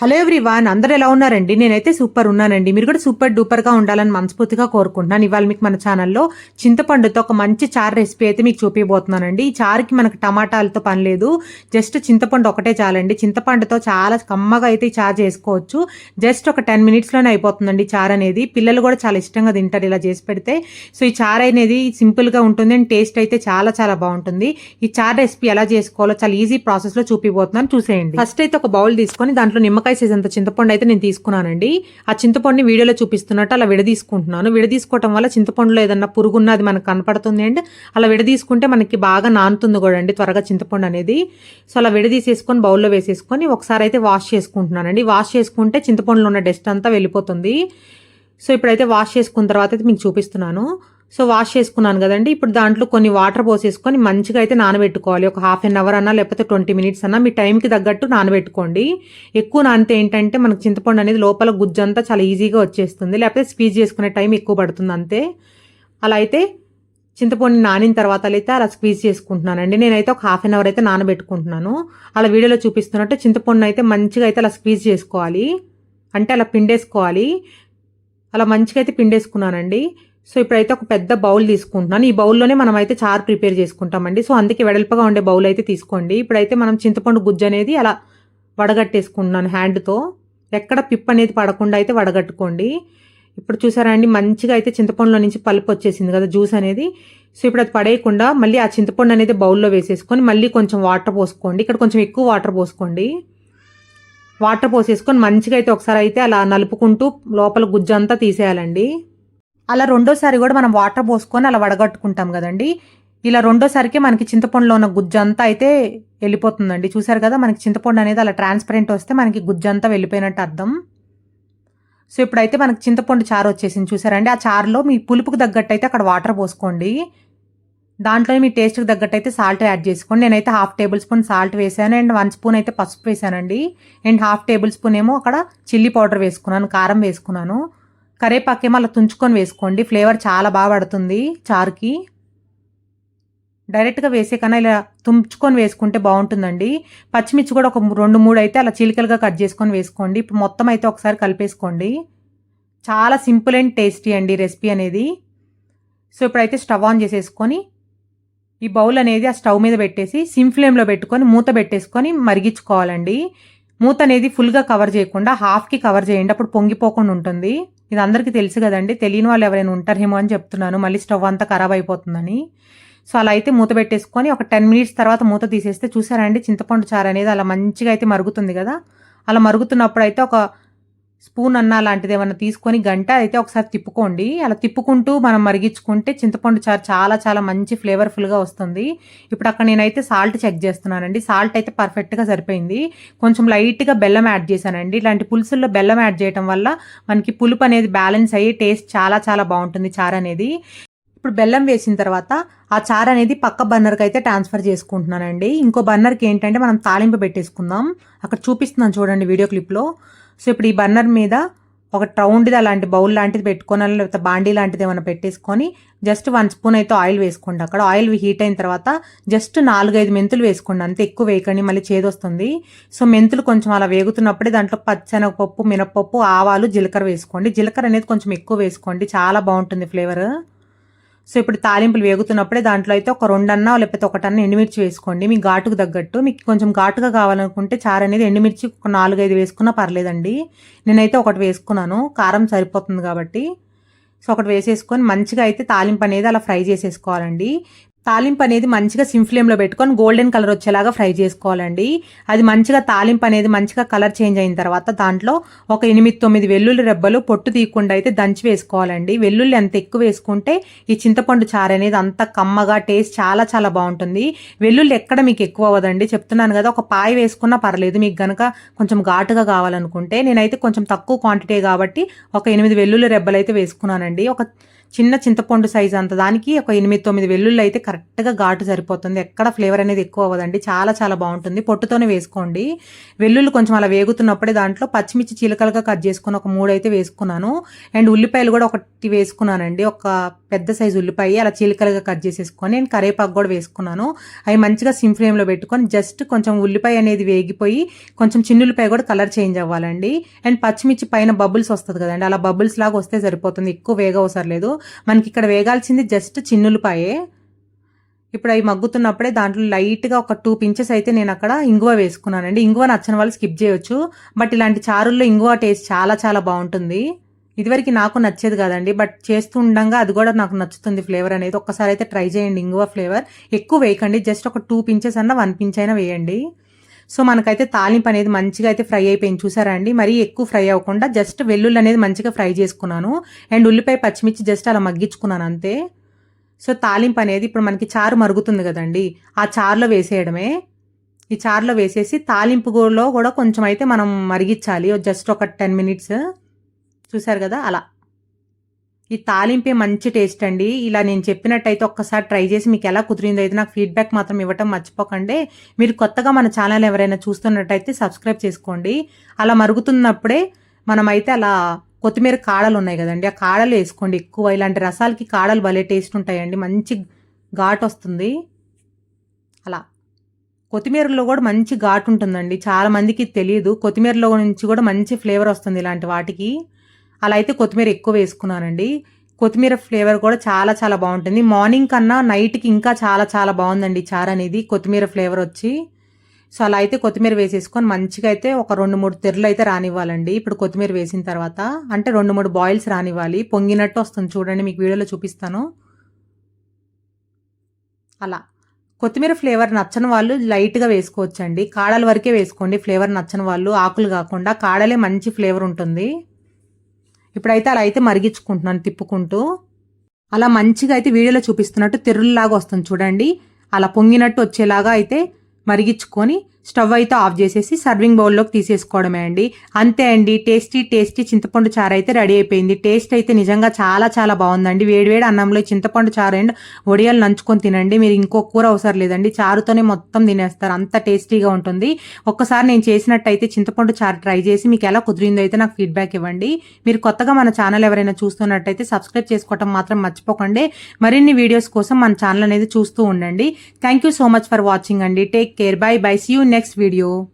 Hello everyone అందరు ఎలా ఉన్నారండి? నేనైతే సూపర్ ఉన్నానండి. మీరు కూడా సూపర్ డూపర్గా ఉండాలని మనస్ఫూర్తిగా కోరుకుంటున్నాను. ఇవాళ మీకు మన ఛానల్లో చింతపండుతో ఒక మంచి చారు రెసిపీ అయితే మీకు చూపించబోతున్నానండి ఈ చారుకి మనకు టమాటాలతో పని లేదు. జస్ట్ చింతపండు ఒకటే చాలండి. చింతపండుతో చాలా కమ్మగా అయితే ఈ చారు చేసుకోవచ్చు. జస్ట్ ఒక టెన్ మినిట్స్లోనే అయిపోతుందండి చారు అనేది. పిల్లలు కూడా చాలా ఇష్టంగా తింటారు ఇలా చేసి పెడితే. సో ఈ చారు అనేది సింపుల్గా ఉంటుంది అండ్ టేస్ట్ అయితే చాలా చాలా బాగుంటుంది. ఈ చారు రెసిపీ ఎలా చేసుకోవాలో చాలా ఈజీ ప్రాసెస్లో చూపిపోతున్నాను చూసేయండి. ఫస్ట్ అయితే ఒక బౌల్ తీసుకొని దాంట్లో నిమ్మకాయ సైజ్ అంత చింతపండు అయితే నేను తీసుకున్నానండి. ఆ చింతపండుని వీడియోలో చూపిస్తున్నట్టు అలా విడదీసుకుంటున్నాను. విడదీసుకోవటం వల్ల చింతపండులో ఏదన్నా పురుగు అది మనకు కనపడుతుంది అండ్ అలా విడదీసుకుంటే మనకి బాగా నానుతుంది కూడా అండి త్వరగా చింతపండు అనేది. సో అలా విడదీసేసుకొని బౌల్లో వేసేసుకొని ఒకసారి అయితే వాష్ చేసుకుంటున్నానండి. వాష్ చేసుకుంటే చింతపండులో ఉన్న డస్ట్ అంతా వెళ్ళిపోతుంది. సో ఇప్పుడైతే వాష్ చేసుకున్న తర్వాత అయితే మీకు చూపిస్తున్నాను. సో వాష్ చేసుకున్నాను కదండి. ఇప్పుడు దాంట్లో కొన్ని వాటర్ పోసేసుకొని మంచిగా అయితే నానబెట్టుకోవాలి. ఒక హాఫ్ అన్ అవర్ అన్నా లేకపోతే ట్వంటీ మినిట్స్ అన్నా మీ టైంకి తగ్గట్టు నానబెట్టుకోండి. ఎక్కువ నానితే ఏంటంటే మనకు చింతపండు అనేది లోపల గుజ్జంతా చాలా ఈజీగా వచ్చేస్తుంది. లేకపోతే స్పీచ్ చేసుకునే టైం ఎక్కువ పడుతుంది అంతే. అలా అయితే చింతపండు నానిన తర్వాత అయితే అలా స్క్వీజ్ చేసుకుంటున్నానండి. నేనైతే ఒక హాఫ్ అన్ అవర్ అయితే నానబెట్టుకుంటున్నాను. అలా వీడియోలో చూపిస్తున్నట్టు చింతపండు అయితే మంచిగా అయితే అలా స్క్వీజ్ చేసుకోవాలి. అంటే అలా పిండేసుకోవాలి. అలా మంచిగా అయితే పిండేసుకున్నానండి. సో ఇప్పుడైతే ఒక పెద్ద బౌల్ తీసుకుంటున్నాను. ఈ బౌల్లోనే మనం అయితే చారు ప్రిపేర్ చేసుకుంటామండి. సో అందుకే వెడల్పుగా ఉండే బౌల్ అయితే తీసుకోండి. ఇప్పుడైతే మనం చింతపండు గుజ్జు అనేది అలా వడగట్టేసుకుంటున్నాను హ్యాండ్తో ఎక్కడ పిప్ అనేది పడకుండా అయితే వడగట్టుకోండి. ఇప్పుడు చూసారా అండి మంచిగా అయితే చింతపండులో నుంచి పలుపు వచ్చేసింది కదా జ్యూస్ అనేది. సో ఇప్పుడు అది పడేయకుండా మళ్ళీ ఆ చింతపండు అనేది బౌల్లో వేసేసుకొని మళ్ళీ కొంచెం వాటర్ పోసుకోండి. ఇక్కడ కొంచెం ఎక్కువ వాటర్ పోసుకోండి. వాటర్ పోసేసుకొని మంచిగా అయితే ఒకసారి అయితే అలా నలుపుకుంటూ లోపల గుజ్జంతా తీసేయాలండి. అలా రెండోసారి కూడా మనం వాటర్ పోసుకొని అలా వడగట్టుకుంటాం కదండి. ఇలా రెండోసారికి మనకి చింతపండులో ఉన్న గుజ్జంతా అయితే వెళ్ళిపోతుందండి. చూసారు కదా మనకి చింతపండు అనేది అలా ట్రాన్స్పరెంట్ వస్తే మనకి గుజ్జంతా వెళ్ళిపోయినట్టు అర్థం. సో ఇప్పుడైతే మనకి చింతపండు చారు వచ్చేసింది చూసారండి. ఆ చారులో మీ పులుపుకు తగ్గట్టు అయితే అక్కడ వాటర్ పోసుకోండి. దాంట్లో మీ టేస్ట్కి తగ్గట్టు అయితే సాల్ట్ యాడ్ చేసుకోండి. నేనైతే హాఫ్ టేబుల్ స్పూన్ సాల్ట్ వేసాను అండ్ వన్ స్పూన్ అయితే పసుపు వేసానండి. అండ్ హాఫ్ టేబుల్ స్పూన్ ఏమో అక్కడ చిల్లీ పౌడర్ వేసుకున్నాను కారం వేసుకున్నాను. కరేపాకేమో అలా తుంచుకొని వేసుకోండి. ఫ్లేవర్ చాలా బాగా పడుతుంది చారుకి. డైరెక్ట్గా వేసే కన్నా ఇలా తుంచుకొని వేసుకుంటే బాగుంటుందండి. పచ్చిమిర్చి కూడా ఒక రెండు మూడు అయితే అలా చిలికలుగా కట్ చేసుకొని వేసుకోండి. ఇప్పుడు మొత్తం అయితే ఒకసారి కలిపేసుకోండి. చాలా సింపుల్ అండ్ టేస్టీ అండి రెసిపీ అనేది. సో ఇప్పుడైతే స్టవ్ ఆన్ చేసేసుకొని ఈ బౌల్ అనేది ఆ స్టవ్ మీద పెట్టేసి సిమ్ ఫ్లేమ్లో పెట్టుకొని మూత పెట్టేసుకొని మరిగించుకోవాలండి. మూత అనేది ఫుల్గా కవర్ చేయకుండా హాఫ్కి కవర్ చేయండి. అప్పుడు పొంగిపోకుండా ఉంటుంది. ఇది అందరికీ తెలుసు కదండి. తెలియని వాళ్ళు ఎవరైనా ఉంటారేమో అని చెప్తున్నాను. మళ్ళీ స్టవ్ అంతా ఖరాబ్ అయిపోతుందని. సో అలా అయితే మూత పెట్టేసుకొని ఒక టెన్ మినిట్స్ తర్వాత మూత తీసేస్తే చూసారండి చింతపండు చారు అనేది అలా మంచిగా అయితే మరుగుతుంది కదా. అలా మరుగుతున్నప్పుడు అయితే ఒక స్పూన్ అన్న లాంటిది ఏమన్నా తీసుకొని గంట అయితే ఒకసారి తిప్పుకోండి. అలా తిప్పుకుంటూ మనం మరిగించుకుంటే చింతపండు చారు చాలా చాలా మంచి ఫ్లేవర్ఫుల్గా వస్తుంది. ఇప్పుడు అక్కడ నేనైతే సాల్ట్ చెక్ చేస్తున్నానండి. సాల్ట్ అయితే పర్ఫెక్ట్గా సరిపోయింది. కొంచెం లైట్గా బెల్లం యాడ్ చేశానండి. ఇలాంటి పులుసుల్లో బెల్లం యాడ్ చేయడం వల్ల మనకి పులుపు అనేది బ్యాలెన్స్ అయ్యి టేస్ట్ చాలా చాలా బాగుంటుంది చారు అనేది. ఇప్పుడు బెల్లం వేసిన తర్వాత ఆ చారు అనేది పక్క బర్నర్కి అయితే ట్రాన్స్ఫర్ చేసుకుంటున్నానండి. ఇంకో బర్నర్కి ఏంటంటే మనం తాలింపు పెట్టేసుకుందాం. అక్కడ చూపిస్తున్నాను చూడండి వీడియో క్లిప్లో. సో ఇప్పుడు ఈ బర్నర్ మీద ఒక రౌండ్ది అలాంటి బౌల్ లాంటిది పెట్టుకొని లేకపోతే బాండీ లాంటిది ఏమైనా పెట్టేసుకొని జస్ట్ వన్ స్పూన్ అయితే ఆయిల్ వేసుకోండి. అక్కడ ఆయిల్ హీట్ అయిన తర్వాత జస్ట్ నాలుగైదు మెంతులు వేసుకోండి. అంతే ఎక్కువ వేయకండి మళ్ళీ చేదొస్తుంది. సో మెంతులు కొంచెం అలా వేగుతున్నప్పుడే దాంట్లో పచ్చనగపప్పు మినపప్పు ఆవాలు జీలకర్ర వేసుకోండి. జీలకర్ర అనేది కొంచెం ఎక్కువ వేసుకోండి. చాలా బాగుంటుంది ఫ్లేవర్ సో ఇప్పుడు తాలింపులు వేగుతున్నప్పుడే దాంట్లో అయితే ఒక రెండన్నా లేకపోతే ఒకటన్నా ఎండుమిర్చి వేసుకోండి. మీ ఘాటుకు తగ్గట్టు. మీకు కొంచెం ఘాటుగా కావాలనుకుంటే చారు అనేది ఎండుమిర్చి ఒక నాలుగైదు వేసుకున్నా పర్లేదండి. నేనైతే ఒకటి వేసుకున్నాను. కారం సరిపోతుంది కాబట్టి. సో ఒకటి వేసేసుకొని మంచిగా అయితే తాలింపు అనేది అలా ఫ్రై చేసేసుకోవాలండి. తాలింపు అనేది మంచిగా సిమ్ ఫ్లేమ్లో పెట్టుకొని గోల్డెన్ కలర్ వచ్చేలాగా ఫ్రై చేసుకోవాలండి. అది మంచిగా తాలింపు అనేది మంచిగా కలర్ చేంజ్ అయిన తర్వాత దాంట్లో ఒక ఎనిమిది తొమ్మిది వెల్లుల్లి రెబ్బలు పొట్టు తీయకుండా అయితే దంచి వేసుకోవాలండి. వెల్లుల్లి అంత ఎక్కువ వేసుకుంటే ఈ చింతపండు చారు అనేది అంత కమ్మగా టేస్ట్ చాలా చాలా బాగుంటుంది. వెల్లుల్లి ఎక్కడ మీకు ఎక్కువ అవ్వదండి. చెప్తున్నాను కదా ఒక పాయ వేసుకున్నా పర్లేదు. మీకు గనక కొంచెం ఘాటుగా కావాలనుకుంటే నేనైతే కొంచెం తక్కువ క్వాంటిటీ కాబట్టి ఒక ఎనిమిది వెల్లుల్లి రెబ్బలు అయితే వేసుకున్నానండి. ఒక చిన్న చింతపండు సైజ్ అంత. దానికి ఒక ఎనిమిది తొమ్మిది వెల్లుల్లి అయితే కరెక్ట్గా ఘాటు సరిపోతుంది. ఎక్కడ ఫ్లేవర్ అనేది ఎక్కువ అవ్వదండి. చాలా చాలా బాగుంటుంది. పొట్టుతోనే వేసుకోండి. వెల్లుల్లి కొంచెం అలా వేగుతున్నప్పుడే దాంట్లో పచ్చిమిర్చి చీలకలుగా కట్ చేసుకుని ఒక మూడు అయితే వేసుకున్నాను. అండ్ ఉల్లిపాయలు కూడా ఒకటి వేసుకున్నానండి. ఒక పెద్ద సైజు ఉల్లిపాయ అలా చీలకలుగా కట్ చేసేసుకొని నేను కరేపాకు కూడా వేసుకున్నాను. అవి మంచిగా సిమ్ ఫ్లేమ్లో పెట్టుకొని జస్ట్ కొంచెం ఉల్లిపాయ అనేది వేగిపోయి కొంచెం చిన్నుల్లిపాయ కూడా కలర్ చేంజ్ అవ్వాలండి. అండ్ పచ్చిమిర్చి పైన బబుల్స్ వస్తుంది కదండి. అలా బబుల్స్ లాగా వస్తే సరిపోతుంది. ఎక్కువ వేగ అవసరం లేదు. మనకి ఇక్కడ వేగాల్సింది జస్ట్ చిన్నులపాయే ఇప్పుడు అవి మగ్గుతున్నప్పుడే దాంట్లో లైట్గా ఒక టూ పించెస్ అయితే నేను అక్కడ ఇంగువ వేసుకున్నానండి. ఇంగువ నచ్చని వాళ్ళు స్కిప్ చేయొచ్చు. బట్ ఇలాంటి చారుల్లో ఇంగువ టేస్ట్ చాలా చాలా బాగుంటుంది. ఇదివరకు నాకు నచ్చేది కాదండి. బట్ చేస్తూ ఉండగా అది కూడా నాకు నచ్చుతుంది ఫ్లేవర్ అనేది. ఒక్కసారి అయితే ట్రై చేయండి ఇంగువ ఫ్లేవర్. ఎక్కువ వేయకండి. జస్ట్ ఒక టూ పించెస్ అన్న వన్ పించ్ అయినా వేయండి. సో మనకైతే తాలింపు అనేది మంచిగా అయితే ఫ్రై అయిపోయింది. చూసారా అండి? మరీ ఎక్కువ ఫ్రై అవ్వకుండా జస్ట్ వెల్లుల్లి అనేది మంచిగా ఫ్రై చేసుకున్నాను. అండ్ ఉల్లిపాయ పచ్చిమిర్చి జస్ట్ అలా మగ్గించుకున్నాను అంతే. సో తాలింపు అనేది ఇప్పుడు మనకి చారు మరుగుతుంది కదండి. ఆ చారులో వేసేయడమే. ఈ చారులో వేసేసి తాలింపులో కూడా కొంచెం అయితే మనం మరిగించాలి జస్ట్ ఒక టెన్ మినిట్స్. చూసారు కదా? అలా. ఈ తాలింపే మంచి టేస్ట్ అండి. ఇలా నేను చెప్పినట్టయితే ఒక్కసారి ట్రై చేసి మీకు ఎలా కుదిరిందో అయితే నాకు ఫీడ్బ్యాక్ మాత్రం ఇవ్వటం మర్చిపోకండి. మీరు కొత్తగా మన ఛానల్ ఎవరైనా చూస్తున్నట్టయితే సబ్స్క్రైబ్ చేసుకోండి. అలా మరుగుతున్నప్పుడే మనమైతే అలా కొత్తిమీర కాడలు ఉన్నాయి కదండి ఆ కాడలు వేసుకోండి ఎక్కువ. ఇలాంటి రసాలకి కాడలు భలే టేస్ట్ ఉంటాయండి మంచి ఘాట్ వస్తుంది. అలా. కొత్తిమీరలో కూడా మంచి ఘాటు ఉంటుందండి చాలా మందికి తెలియదు. కొత్తిమీరలో నుంచి కూడా మంచి ఫ్లేవర్ వస్తుంది ఇలాంటి వాటికి. అలా అయితే కొత్తిమీర ఎక్కువ వేసుకున్నానండి. కొత్తిమీర ఫ్లేవర్ కూడా చాలా చాలా బాగుంటుంది. మార్నింగ్ కన్నా నైట్కి ఇంకా చాలా చాలా బాగుందండి చారు అనేది కొత్తిమీర ఫ్లేవర్ వచ్చి. సో అలా అయితే కొత్తిమీర వేసేసుకొని మంచిగా అయితే ఒక రెండు మూడు తెరలు అయితే రానివ్వాలండి. ఇప్పుడు కొత్తిమీర వేసిన తర్వాత అంటే రెండు మూడు బాయిల్స్ రానివ్వాలి. పొంగినట్టు వస్తుంది చూడండి మీకు వీడియోలో చూపిస్తాను. అలా. కొత్తిమీర ఫ్లేవర్ నచ్చని వాళ్ళు లైట్గా వేసుకోవచ్చండి. కాడల వరకే వేసుకోండి ఫ్లేవర్ నచ్చని వాళ్ళు ఆకులు కాకుండా కాడలే మంచి ఫ్లేవర్ ఉంటుంది. ఇప్పుడైతే అలా అయితే మరిగించుకుంటున్నాను తిప్పుకుంటూ. అలా మంచిగా అయితే వీడియోలో చూపిస్తున్నట్టు తెర్రుల్లాగా వస్తుంది చూడండి. అలా పొంగినట్టు వచ్చేలాగా అయితే మరిగించుకొని స్టవ్ అయితే ఆఫ్ చేసేసి సర్వింగ్ బౌల్లోకి తీసేసుకోవడమే అండి. అంతే అండి టేస్టీ టేస్టీ చింతపండు చారు అయితే రెడీ అయిపోయింది. టేస్ట్ అయితే నిజంగా చాలా చాలా బాగుందండి. వేడివేడి అన్నంలో చింతపండు చారు అండ్ వడియాలు నంచుకొని తినండి. మీరు ఇంకో కూర అవసరం లేదండి. చారుతోనే మొత్తం తినేస్తారు. అంత టేస్టీగా ఉంటుంది. ఒక్కసారి నేను చేసినట్టయితే చింతపండు చారు ట్రై చేసి మీకు ఎలా కుదిరిందో అయితే నాకు ఫీడ్బ్యాక్ ఇవ్వండి. మీరు కొత్తగా మన ఛానల్ ఎవరైనా చూస్తున్నట్టయితే సబ్స్క్రైబ్ చేసుకోవటం మాత్రం మర్చిపోకండి. మరిన్ని వీడియోస్ కోసం మన ఛానల్ అనేది చూస్తూ ఉండండి. Thank you so much for watching అండి. Take care bye bye see you next video.